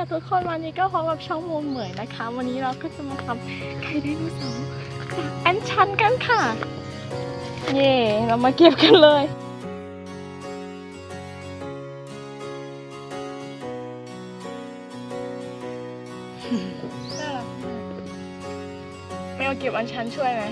ค่ะทุกคนวันนี้ก็พบกับช่องมูลเหมยนะคะ วันนี้เราก็จะมาทำไข่ไดโนเสาร์จากแอนชันกันค่ะ เย่เรามาเก็บกันเลยน่ารักมากไม่เอาเก็บอันชันช่วยไหม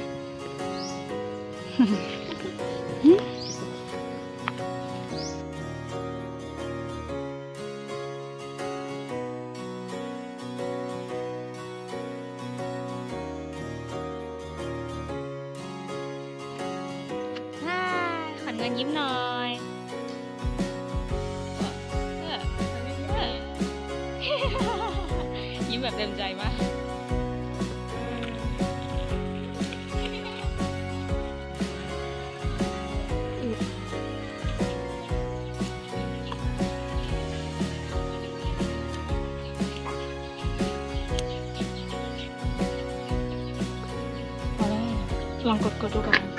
ยิ้มหน่อยเออยิ้มแบบเต็มใจมากพอแล้ลองกดกดดูก่อนว่ามัน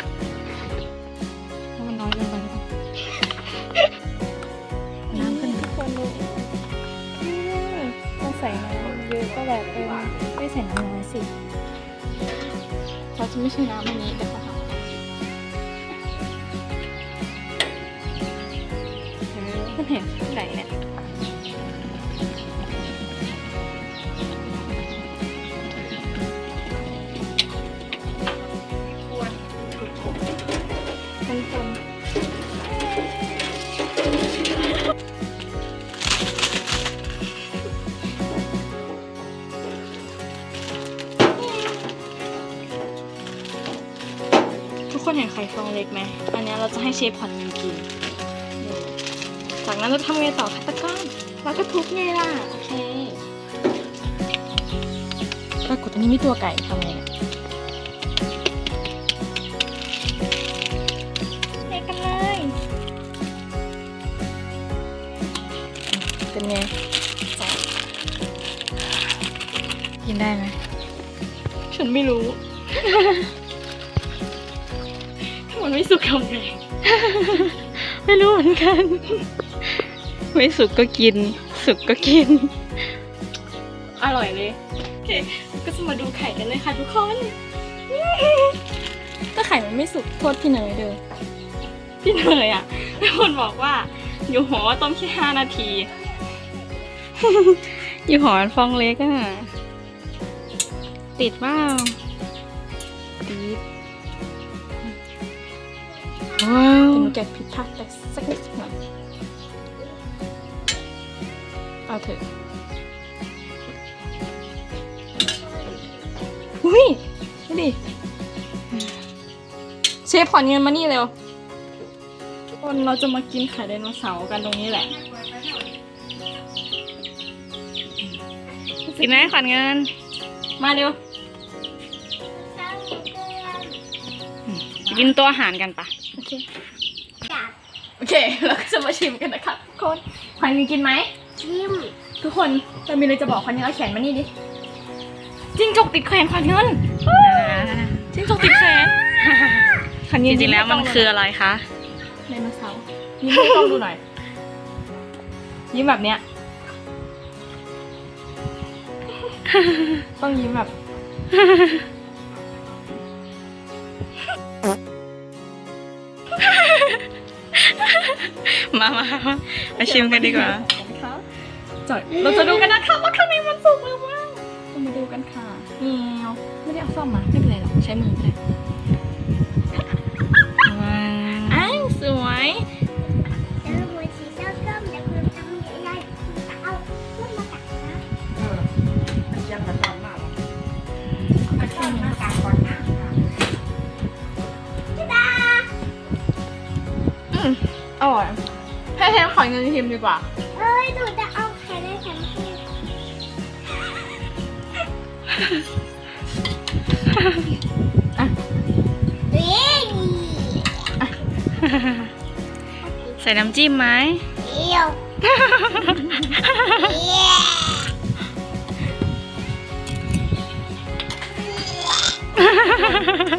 อยเกินไปหรือเปล่าน้ำขึ้นทุกคนดูต้องใส่น้ำเยอะก็แบบเออไม่ใส่น้ำน้อยสิเราจะไม่ใช่น้ำอันนี้เดี๋ยวเขาทำเออมันเห็นที่ไหนเนี่ยคนคน คนเห็นไข่ฟองเล็กไหม อันเนี้ยเราจะให้เชฟผ่อนเงินกินนี่จากนั้นเราทำไงต่อคะตะกร้อนเราก็ทุบไงล่ะ โอเคปรากฏอันนี้มีตัวไก่ทำไงอะเทกันเลย เป็นไง กินได้ไหม ฉันไม่รู้ถ้า มันไม่สุกทำไง ไม่รู้เหมือนกัน ไม่สุกก็กิน สุกก็กิน อร่อยเลย โอเค ก็จะมาดูไข่กันเลยค่ะทุกคน ถ้าไข่มันไม่สุกโทษพี่เนยเด้อพี่เนยอะเป็นคนบอกว่า อยู่หอต้มแค่ห้านาที อยู่หอมันฟองเล็กอะ ติดบ้าติด ว้าวหนูแกะผิดพลาดไปสักนิดหน่อยเอาเถอะอุ้ยดูดิเชฟขอเงินมานี่เร็วคนเราจะมากินไข่ไดโนเสาร์กันตรงนี้แหละกินไหมขอนเงิน มาเร็ว กินตัวอาหารกันปะ โอเคโอเค เราก็จะมาชิมกันนะคะทุกคนขวัญมีกินไหม ชิมทุกคนเรามีอะไรจะบอกขวัญยังเอาแขนมานี่ดิ จิ้งจกติดแขนขวัญเงินจิ้งจกติดแขนขวัญจเงินริงๆแล้วมันคืออะไรคะ ไดโนเสาร์ยิ้มให้กล้องดูหน่อย ยิ้มแบบเนี้ย ต้องยิ้มแบบ มามามามาชิมกันดีกว่าจอยเราจะดูกันนะคะว่าข้างในมันสุกหรือเปล่าเรามาดูกันค่ะเนียวไม่ได้เอาซ่อมมาไม่เป็นไรหรอกใช้มือก็ได้ ขอเงินทีมดีกว่า เอ้ยหนูจะเอาไข่ในแข็งให้วิ่งใส่น้ำจิ้มไหมเอียวเอียว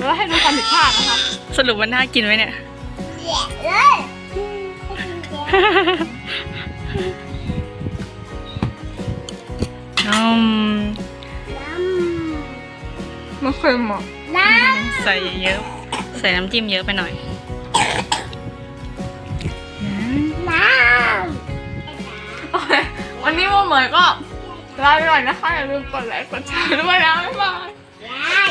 แล้วให้ดูความผิดพลาดนะคะ สรุปมันน่ากินไหมเนี่ยเลย อืมน้ไม่เค็มอะำน้ใส่เยอะใส่น้ำจิ้มเยอะไปหน่อยอืมำน้วันนี้โมเหมยก็ลาไปก่อนนะคะอย่าลืมกดไลค์กดแชร์ด้วยนะบ๊ายบายำได้